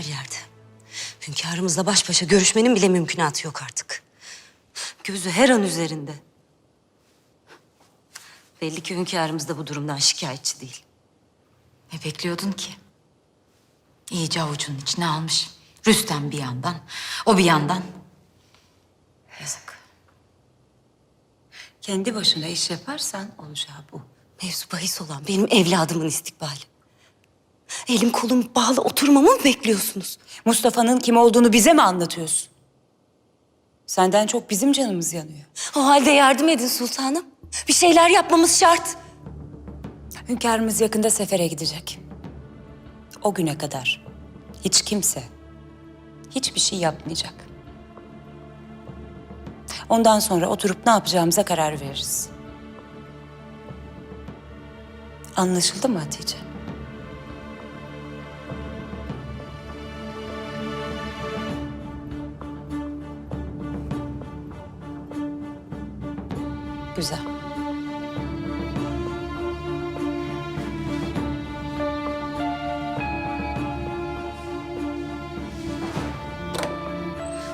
her yerde. Hünkârımızla baş başa görüşmenin bile mümkünatı yok artık. Gözü her an üzerinde. Belli ki hünkârımız da bu durumdan şikayetçi değil. Ne bekliyordun ki? İyice avucunun içine almış. Rüstem bir yandan, o bir yandan. Yazık. Kendi başına iş yaparsan olacağı bu. Mevzu bahis olan benim evladımın istikbali. Elim kolum bağlı oturmamı mı bekliyorsunuz? Mustafa'nın kim olduğunu bize mi anlatıyorsun? Senden çok bizim canımız yanıyor. O halde yardım edin sultanım. Bir şeyler yapmamız şart. Hünkârımız yakında sefere gidecek. O güne kadar hiç kimse hiçbir şey yapmayacak. Ondan sonra oturup ne yapacağımıza karar veririz. Anlaşıldı mı Hatice? Güzel.